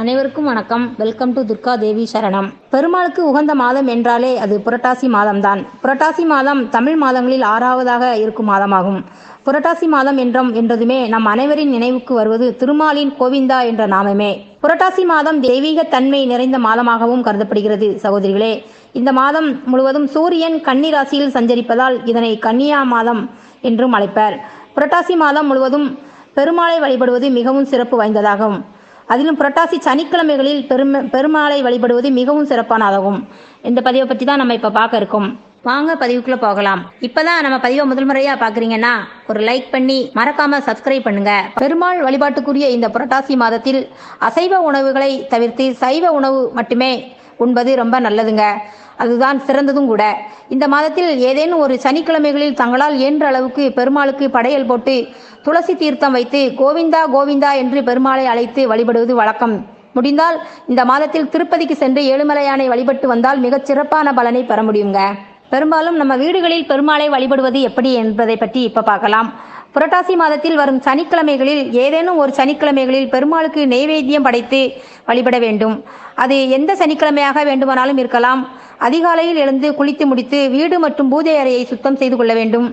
அனைவருக்கும் வணக்கம். Welcome to Durga Devi சரணம் பெருமாளுக்கு உகந்த மாதம் என்றாலே அது புரட்டாசி மாதம்தான். புரட்டாசி மாதம் தமிழ் மாதங்களில் ஆறாவதாக இருக்கும் மாதமாகும். புரட்டாசி மாதம் என்றும் என்றதுமே நம் அனைவரின் நினைவுக்கு வருவது திருமாலின் கோவிந்தா என்ற நாமமே. புரட்டாசி மாதம் தெய்வீக தன்மை நிறைந்த மாதமாகவும் கருதப்படுகிறது சகோதரிகளே. இந்த மாதம் முழுவதும் சூரியன் கன்னி ராசியில் சஞ்சரிப்பதால் இதனை கன்னியா மாதம் என்றும் அழைப்பர். புரட்டாசி மாதம் முழுவதும் பெருமாளை வழிபடுவது மிகவும் சிறப்பு வாய்ந்ததாகும். அதிலும் புரட்டாசி சனிக்கிழமைகளில் பெரும பெருமாளை வழிபடுவது மிகவும் சிறப்பானதாகும். இந்த பதிவை பற்றி தான் நம்ம இப்போ பார்க்க இருக்கோம். வாங்க பதிவுக்குள்ள போகலாம். இப்பதான் நம்ம பதிவை முதல் முறையா பாக்குறீங்கன்னா ஒரு லைக் பண்ணி மறக்காம சப்ஸ்கிரைப் பண்ணுங்க. பெருமாள் வழிபாட்டுக்குரிய இந்த புரட்டாசி மாதத்தில் அசைவ உணவுகளை தவிர்த்து சைவ உணவு மட்டுமே உண்பது ரொம்ப நல்லதுங்க. அதுதான் சிறந்ததும் கூட. இந்த மாதத்தில் ஏதேனும் ஒரு சனிக்கிழமைகளில் தங்களால் இயன்ற அளவுக்கு பெருமாளுக்கு படையல் போட்டு துளசி தீர்த்தம் வைத்து கோவிந்தா கோவிந்தா என்று பெருமாளை அழைத்து வழிபடுவது வழக்கம். முடிந்தால் இந்த மாதத்தில் திருப்பதிக்கு சென்று ஏழுமலையானை வழிபட்டு வந்தால் மிகச் சிறப்பான பலனை பெற முடியுங்க. பெரும்பாலும் நம்ம வீடுகளில் பெருமாளை வழிபடுவது எப்படி என்பதை பற்றி இப்போ பார்க்கலாம். புரட்டாசி மாதத்தில் வரும் சனிக்கிழமைகளில் ஏதேனும் ஒரு சனிக்கிழமைகளில் பெருமாளுக்கு நெய்வேத்தியம் படைத்து வழிபட வேண்டும். அது எந்த சனிக்கிழமையாக வேண்டுமானாலும் இருக்கலாம். அதிகாலையில் எழுந்து குளித்து முடித்து வீடு மற்றும் பூஜை அறையை சுத்தம் செய்து கொள்ள வேண்டும்.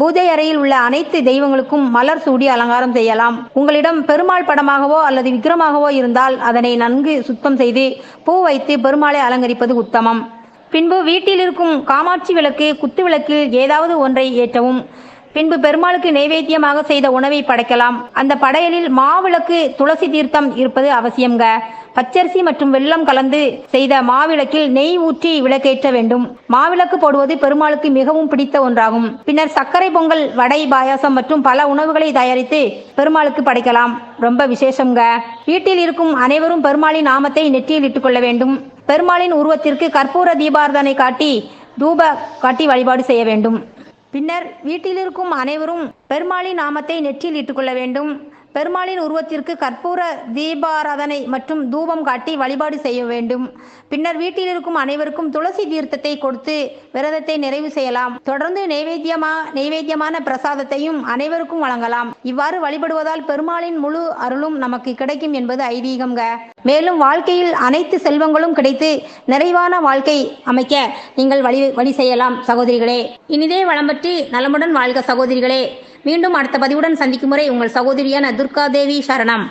பூஜை அறையில் உள்ள அனைத்து தெய்வங்களுக்கும் மலர் சூடி அலங்காரம் செய்யலாம். உங்களிடம் பெருமாள் படமாகவோ அல்லது விக்கிரமாகவோ இருந்தால் அதனை நன்கு சுத்தம் செய்து பூ வைத்து பெருமாளை அலங்கரிப்பது உத்தமம். பின்பு வீட்டில் இருக்கும் காமாட்சி விளக்கு குத்து விளக்கில் ஏதாவது ஒன்றை ஏற்றவும். பின்பு பெருமாளுக்கு நைவேத்தியமாக செய்த உணவை படைக்கலாம். அந்த படையலில் மாவிளக்கு துளசி தீர்த்தம் இருப்பது அவசியம்ங்க. பச்சரிசி மற்றும் வெள்ளம் கலந்து செய்த மாவிளக்கில் நெய் ஊற்றி விளக்கேற்ற வேண்டும். மாவிளக்கு போடுவது பெருமாளுக்கு மிகவும் பிடித்த ஒன்றாகும். பின்னர் சர்க்கரை பொங்கல் வடை பாயாசம் மற்றும் பல உணவுகளை தயாரித்து பெருமாளுக்கு படைக்கலாம். ரொம்ப விசேஷம்ங்க. வீட்டில் இருக்கும் அனைவரும் பெருமாளின் நாமத்தை நெற்றியில் இட்டுக்கொள்ள வேண்டும். பெருமாளின் உருவத்திற்கு கற்பூர தீபாரதனை காட்டி தூப காட்டி வழிபாடு செய்ய வேண்டும். பின்னர் வீட்டில் இருக்கும் அனைவரும் பெருமாளின் நாமத்தை நெற்றியில் இட்டுக்கொள்ள வேண்டும். பெருமாளின் உருவத்திற்கு கற்பூர தீபாராதனை மற்றும் தூபம் காட்டி வழிபாடு செய்ய வேண்டும். பின்னர் வீட்டில் இருக்கும் அனைவருக்கும் துளசி தீர்த்தத்தை கொடுத்து விரதத்தை நிறைவு செய்யலாம். தொடர்ந்து நைவேத்தியமா நைவேத்தியமான பிரசாதத்தையும் அனைவருக்கும் வழங்கலாம். இவ்வாறு வழிபடுவதால் பெருமாளின் முழு அருளும் நமக்கு கிடைக்கும் என்பது ஐதீகம்ங்க. மேலும் வாழ்க்கையில் அனைத்து செல்வங்களும் கிடைத்து நிறைவான வாழ்க்கை அமைக்க நீங்கள் வழி வழி செய்யலாம் சகோதரிகளே. இனிதே வளம் பற்றி நலமுடன் வாழ்க சகோதரிகளே. மீண்டும் அடுத்த பதிவுடன் சந்திக்கும் முறை உங்கள் சகோதரியான துர்கா தேவி சரணம்.